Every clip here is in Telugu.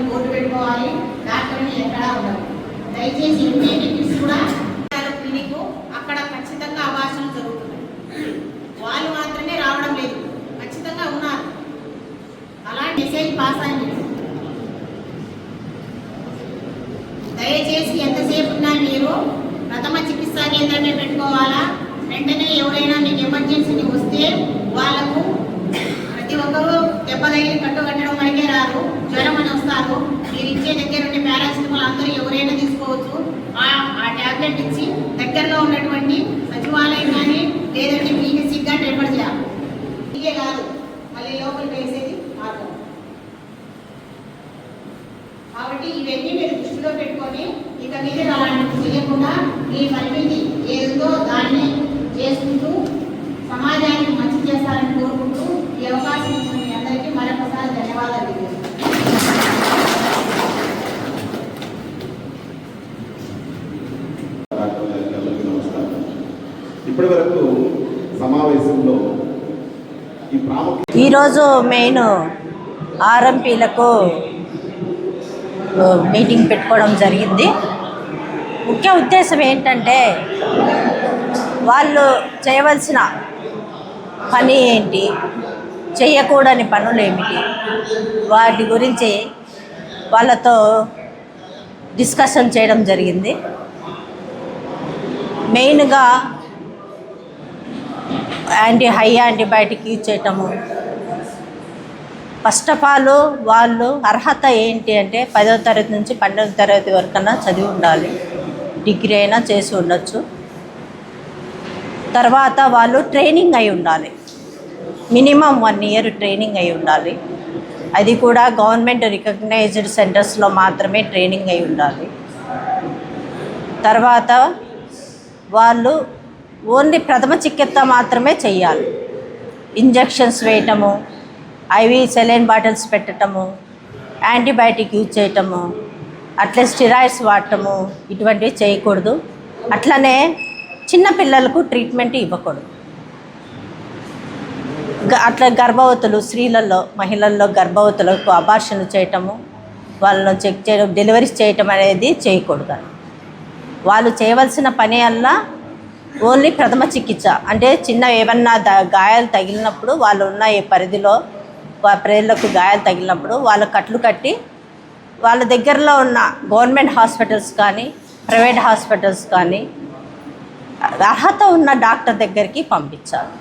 మీరు ఓటు పెట్టుకోవాలి. డాక్టర్ని ఎక్కడా ఉండదు. దయచేసి ఎంపీటీస్ కూడా క్లినిక్ అక్కడ ఖచ్చితంగా అభాషణలు జరుగుతున్నాయి వాళ్ళు మాత్రమే రావడం లేదు. ఖచ్చితంగా ఉన్నారు. అలాంటి మెసేజ్ పాస్ అయింది. దయచేసి ఎంతసేపు ఉన్నా మీరు ప్రథమ చికిత్స కేంద్రమే పెట్టుకోవాలా? వెంటనే ఎవరైనా మీకు ఎమర్జెన్సీని వస్తే వాళ్ళకు ప్రతి ఒక్కరూ దెబ్బ తగిలి కట్టు కట్టడం వరకే రారు జ్వరం మీరు ఇచ్చే దగ్గర ఉండే పారాసిటమాల్ అందరూ ఎవరైనా తీసుకోవచ్చు. ఆ ట్యాబ్లెట్ ఇచ్చి దగ్గరలో ఉన్నటువంటి సచివాలయం కానీ లేదంటే పీహెచ్సికి కానీ రెఫర్ చేయాలి. ఇదే కాదు. మళ్ళీ లోపల వేసేది మార్గం. కాబట్టి ఇవన్నీ మీరు దృష్టిలో పెట్టుకొని ఇక మీద అలాంటివి చేయకుండా మీ పని ఇప్పటి వరకు సమావేశంలో ఈ ఈరోజు మెయిన్ ఆర్ఎంపీలకు మీటింగ్ పెట్టుకోవడం జరిగింది. ముఖ్య ఉద్దేశం ఏంటంటే వాళ్ళు చేయవలసిన పని ఏంటి? చేయకూడని పనులు ఏమిటి? వాటి గురించి వాళ్ళతో డిస్కషన్ చేయడం జరిగింది. మెయిన్గా యాంటీ హై యాంటీబయాటిక్ ఇచ్చేయటము ఫస్ట్ ఆఫ్ ఆల్ వాళ్ళు అర్హత ఏంటి అంటే పదవ తరగతి నుంచి పన్నెండవ తరగతి వరకన్నా చదివి ఉండాలి. డిగ్రీ అయినా చేసి ఉండొచ్చు. తర్వాత వాళ్ళు ట్రైనింగ్ అయి ఉండాలి. మినిమం వన్ ఇయర్ ట్రైనింగ్ అయి ఉండాలి. అది కూడా గవర్నమెంట్ రికగ్నైజ్డ్ సెంటర్స్లో మాత్రమే ట్రైనింగ్ అయి ఉండాలి. తర్వాత వాళ్ళు ఓన్లీ ప్రథమ చికిత్స మాత్రమే చేయాలి ఇంజెక్షన్స్ వేయటము ఐవి సెలైన్ బాటిల్స్ పెట్టటము యాంటీబయాటిక్ యూజ్ చేయటము అట్లే స్టిరాయిడ్స్ వాడటము ఇటువంటివి చేయకూడదు. అట్లనే చిన్న పిల్లలకు ట్రీట్మెంట్ ఇవ్వకూడదు. గ- అట్లా గర్భవతులు స్త్రీలలో మహిళల్లో గర్భవతులకు అబార్షన్లు చేయటము వాళ్ళను చెక్ చేయడం డెలివరీస్ చేయటం అనేది చేయకూడదు. వాళ్ళు చేయవలసిన పని అల్లా ఓన్లీ ప్రథమ చికిత్స. అంటే చిన్న ఏమన్నా ద గాయాలు తగిలినప్పుడు వాళ్ళు ఉన్న ఏ పరిధిలో ప్రజలకు గాయాలు తగిలినప్పుడు వాళ్ళ కట్లు కట్టి వాళ్ళ దగ్గరలో ఉన్న గవర్నమెంట్ హాస్పిటల్స్ కానీ ప్రైవేట్ హాస్పిటల్స్ కానీ అర్హత ఉన్న డాక్టర్ దగ్గరికి పంపించాలి.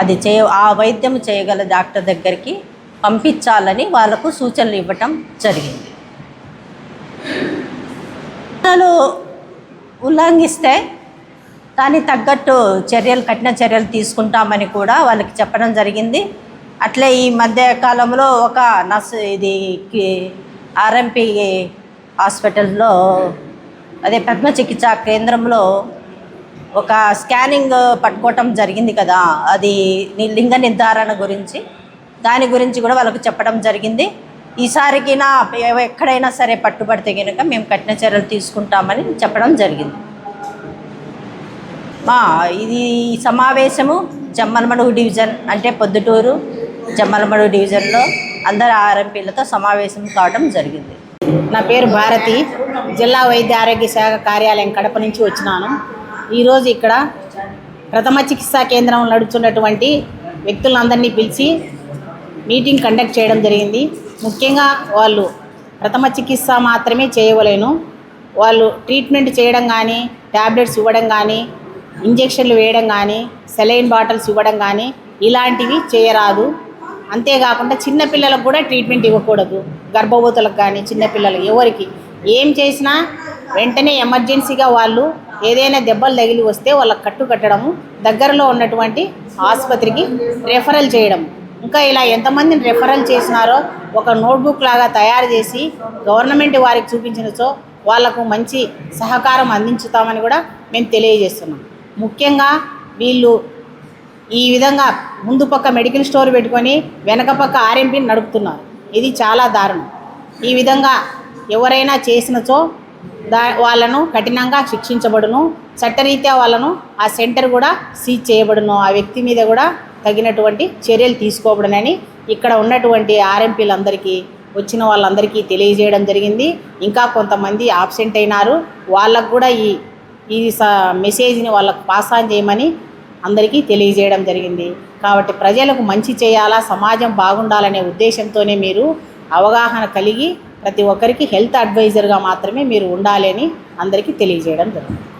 అది చే ఆ వైద్యం చేయగల డాక్టర్ దగ్గరికి పంపించాలని వాళ్ళకు సూచనలు ఇవ్వటం జరిగింది. ఉల్లంఘిస్తే కానీ తగ్గట్టు చర్యలు కఠిన చర్యలు తీసుకుంటామని కూడా వాళ్ళకి చెప్పడం జరిగింది. అట్లే ఈ మధ్య కాలంలో ఒక నర్స్ ఇది ఆర్ఎంపీ హాస్పిటల్లో అదే పద్మ చికిత్సా కేంద్రంలో ఒక స్కానింగ్ పట్టుకోవటం జరిగింది కదా అది లింగ నిర్ధారణ గురించి. దాని గురించి కూడా వాళ్ళకు చెప్పడం జరిగింది. ఈసారికి నా ఎక్కడైనా సరే పట్టుబడితే కనుక మేము కఠిన చర్యలు తీసుకుంటామని చెప్పడం జరిగింది. మా ఇది సమావేశము జమ్మలమడుగు డివిజన్ అంటే పొద్దుటూరు జమ్మలమడుగు డివిజన్లో అందరు ఆర్ఎంపీలతో సమావేశం కావడం జరిగింది. నా పేరు భారతి. జిల్లా వైద్య ఆరోగ్య శాఖ కార్యాలయం కడప నుంచి వచ్చినాను. ఈరోజు ఇక్కడ ప్రథమ చికిత్సా కేంద్రం నడుచున్నటువంటి వ్యక్తులందరినీ పిలిచి మీటింగ్ కండక్ట్ చేయడం జరిగింది. ముఖ్యంగా వాళ్ళు ప్రథమ చికిత్స మాత్రమే చేయవలేను. వాళ్ళు ట్రీట్మెంట్ చేయడం కానీ ట్యాబ్లెట్స్ ఇవ్వడం కానీ ఇంజెక్షన్లు వేయడం కానీ సెలైన్ బాటిల్స్ ఇవ్వడం కానీ ఇలాంటివి చేయరాదు. అంతేకాకుండా చిన్నపిల్లలకు కూడా ట్రీట్మెంట్ ఇవ్వకూడదు. గర్భవతులకు కానీ చిన్నపిల్లలకు ఎవరికి. ఏం చేసినా వెంటనే ఎమర్జెన్సీగా వాళ్ళు ఏదైనా దెబ్బలు తగిలి వస్తే వాళ్ళకి కట్టు కట్టడము దగ్గరలో ఉన్నటువంటి ఆసుపత్రికి రెఫరల్ చేయడం ఇంకా ఇలా ఎంతమందిని రెఫరల్ చేసినారో ఒక నోట్బుక్ లాగా తయారు చేసి గవర్నమెంట్ వారికి చూపించినచో వాళ్ళకు మంచి సహకారం అందించుతామని కూడా మేము తెలియజేస్తున్నాం. ముఖ్యంగా వీళ్ళు ఈ విధంగా ముందు పక్క మెడికల్ స్టోర్ పెట్టుకొని వెనక పక్క ఆర్ఎంపీని నడుపుతున్నారు. ఇది చాలా దారుణం. ఈ విధంగా ఎవరైనా చేసినచో దా వాళ్ళను కఠినంగా శిక్షించబడును. చట్టరీత్యా వాళ్ళను ఆ సెంటర్ కూడా సీజ్ చేయబడును. ఆ వ్యక్తి మీద కూడా తగినటువంటి చర్యలు తీసుకోబడునని ఇక్కడ ఉన్నటువంటి ఆర్ఎంపీలందరికీ వచ్చిన వాళ్ళందరికీ తెలియజేయడం జరిగింది. ఇంకా కొంతమంది ఆబ్సెంట్ అయినారు. వాళ్ళకు కూడా ఈ ఈ స మెసేజ్ని వాళ్ళకు పాస్ ఆన్ చేయమని అందరికీ తెలియజేయడం జరిగింది. కాబట్టి ప్రజలకు మంచి చేయాలా సమాజం బాగుండాలనే ఉద్దేశంతోనే మీరు అవగాహన కలిగి ప్రతి ఒక్కరికి హెల్త్ అడ్వైజర్గా మాత్రమే మీరు ఉండాలి అని అందరికీ తెలియజేయడం జరిగింది.